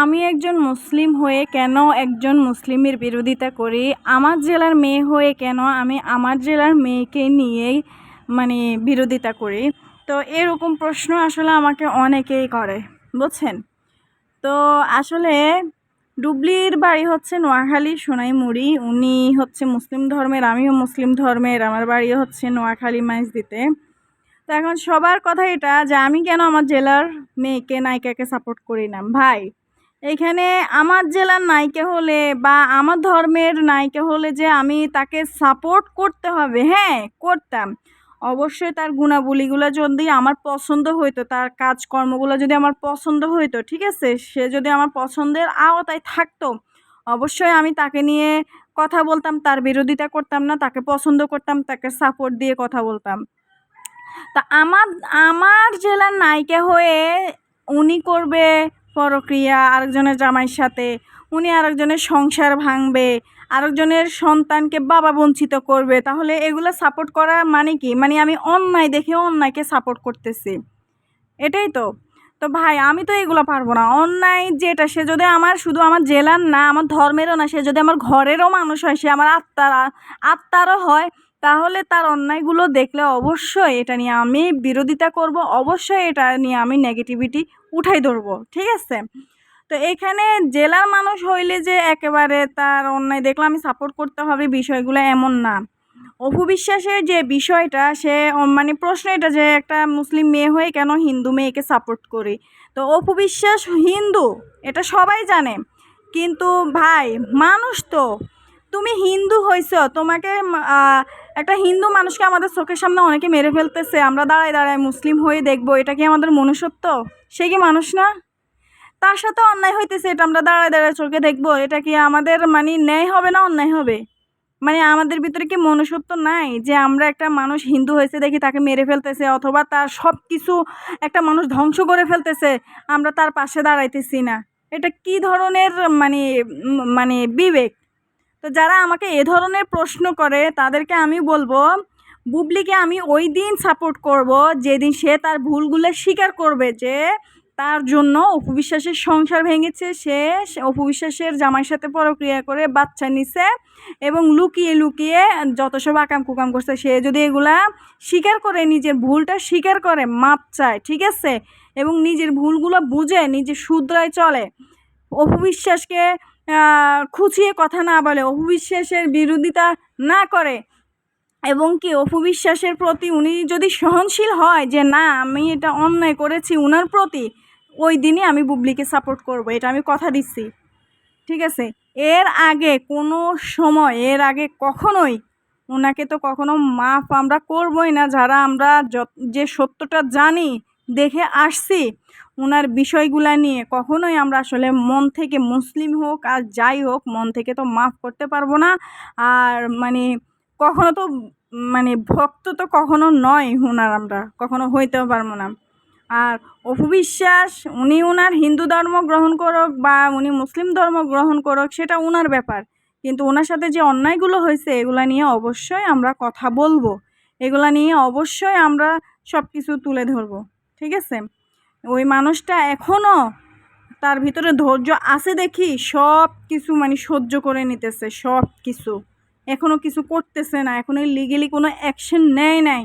আমি একজন মুসলিম হয়ে কেন একজন মুসলিমের বিরোধিতা করি? আমার জেলার মেয়ে হয়ে কেন আমি আমার জেলার মেয়েকে নিয়েই মানে বিরোধিতা করি? তো এরকম প্রশ্ন আসলে আমাকে অনেকেই করে, বুঝছেন? তো আসলে ডুবলির বাড়ি হচ্ছে নোয়াখালী সোনাইমুড়ি, উনি হচ্ছে মুসলিম ধর্মের, আমিও মুসলিম ধর্মের, আমার বাড়ি হচ্ছে নোয়াখালী মাইজ দিতে তো এখন সবার কথা এটা যে আমি কেন আমার জেলার মেয়েকে, নায়িকাকে সাপোর্ট করি না? ভাই এখানে আমার জেলার নায়িকা হলে বা আমার ধর্মের নায়িকা হলে যে আমি তাকে সাপোর্ট করতে হবে হ্যাঁ করতাম। অবশ্যই তার গুণাবলীগুলো যদি আমার পছন্দ হইতো, তার কাজকর্মগুলো যদি আমার পছন্দ হইতো, ঠিক আছে? সে যদি আমার পছন্দের আওতায় থাকতো, অবশ্যই আমি তাকে নিয়ে কথা বলতাম, তার বিরোধিতা করতাম না, তাকে পছন্দ করতাম, তাকে সাপোর্ট দিয়ে কথা বলতাম। তা আমার আমার জেলার নায়িকা হয়ে উনি করবে পরক্রিয়া, আরেকজনের জামাইয়ের সাথে, উনি আরেকজনের সংসার ভাঙবে, আরেকজনের সন্তানকে বাবা বঞ্চিত করবে, তাহলে এগুলো সাপোর্ট করা মানে কি? মানে আমি অন্যায় দেখে অন্যায়কে সাপোর্ট করতেছি। এটাই তো। তো ভাই, আমি তো এগুলো পারব না। অন্যায় যেটা, সে যদি আমার শুধু আমার জেলার না, আমার ধর্মেরও না, সে যদি আমার ঘরেরও মানুষ হয়, সে আমার আত্মার, আত্মারও হয় তাহলে তার অন্যায়গুলো দেখলে অবশ্যই এটা নিয়ে আমি বিরোধিতা করব, অবশ্যই এটা নিয়ে আমি নেগেটিভিটি উঠাই ধরবো, ঠিক আছে? তো এখানে জেলার মানুষ হইলে যে একেবারে তার অন্যায় দেখলে আমি সাপোর্ট করতে হবে বিষয়গুলো এমন না। অপু বিশ্বাসের যে বিষয়টা, সে মানে প্রশ্ন এটা যে একটা মুসলিম মেয়ে হয়ে কেন হিন্দু মেয়েকে সাপোর্ট করি? তো অপু বিশ্বাস হিন্দু, এটা সবাই জানে। কিন্তু ভাই, মানুষ তো। তুমি হিন্দু হয়েছ তোমাকে একটা হিন্দু মানুষকে আমাদের চোখের সামনে অনেকে মেরে ফেলতেছে। আমরা দাঁড়ায় দাঁড়ায় মুসলিম হয়ে দেখব, এটা কি আমাদের মনুষ্যত্ব? সে কি মানুষ না? তার সাথে অন্যায় হইতেছে, এটা আমরা দাঁড়ায় দাঁড়ায় চোখে দেখব, এটা কি আমাদের মানে ন্যায় হবে না অন্যায় হবে? মানে আমাদের ভিতরে কি মনুষ্যত্ব নাই যে আমরা একটা মানুষ হিন্দু হয়েছে দেখি তাকে মেরে ফেলতেছে, অথবা তার সব কিছু একটা মানুষ ধ্বংস করে ফেলতেছে, আমরা তার পাশে দাঁড়াইতেছি না? এটা কি ধরনের মানে মানে বিবেক? তো যারা আমাকে এ ধরনের প্রশ্ন করে, তাদেরকে আমি বলব, বুবলিকে আমি ওই দিন সাপোর্ট করব যেদিন সে তার ভুলগুলো স্বীকার করবে যে তার জন্য অপবিশ্বাসের সংসার ভেঙেছে, সে অপবিশ্বাসের জামাইয়ের সাথে পরক্রিয়া করে বাচ্চা নিছে এবং লুকিয়ে লুকিয়ে যত সব আকাম কুকাম করছে, সে যদি এগুলা স্বীকার করে, নিজের ভুলটা স্বীকার করে, মাপ চায়, ঠিক আছে? এবং নিজের ভুলগুলো বুঝে, নিজে শুধরায় চলে। অপবিশ্বাসকে খুঁচিয়ে কথা না বলে অপবিশ্বাসের বিরোধিতা না করে। এবং কি অপবিশ্বাসের প্রতি উনি যদি সহনশীল হয় যে, না, আমি এটা অন্যায় করেছি উনার প্রতি, ওই দিনই আমি বুবলিকে সাপোর্ট করব। এটা আমি কথা দিচ্ছি। ঠিক আছে? এর আগে কোনো সময়, এর আগে কখনোই ওনাকে তো কখনো মাফ আমরা করবই না। যারা আমরা যে সত্যটা জানি দেখে আসছি ওনার বিষয়গুলা নিয়ে। কখনোই আমরা আসলে মন থেকে মুসলিম হোক আর যাই হোক, মন থেকে তো মাফ করতে পারব না। আর মানে কখনো তো মানে ভক্ত তো কখনো নয় ওনার আমরা, কখনো হইতেও পারব না। আর অপবিশ্বাস উনি ওনার হিন্দু ধর্ম গ্রহণ করুক বা উনি মুসলিম ধর্ম গ্রহণ করুক, সেটা ওনার ব্যাপার। কিন্তু ওনার সাথে যে অন্যায়গুলো হয়েছে, এগুলা নিয়ে অবশ্যই আমরা কথা বলব। এগুলা নিয়ে অবশ্যই আমরা সব কিছু তুলে ধরবো। ঠিক আছে? ওই মানুষটা এখনও তার ভিতরে ধৈর্য আছে দেখি? সব কিছু মানে সহ্য করে নিতেছে, সব কিছু। এখনও কিছু করতেছে না এখনও লিগেলি কোনো অ্যাকশন নেয় নাই।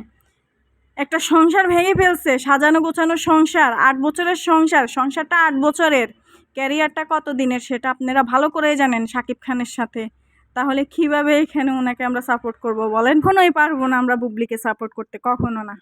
একটা সংসার ভেঙে ফেলছে, সাজানো গোছানো সংসার, আট বছরের সংসার, সংসারটা আট বছরের। ক্যারিয়ারটা কত দিনের সেটা আপনারা ভালো করেই জানেন শাকিব খানের সাথে। তাহলে কীভাবে এখানে ওনাকে আমরা সাপোর্ট করব বলেন? কোনোই পারব না আমরা বুবলিকে সাপোর্ট করতে, কখনো না।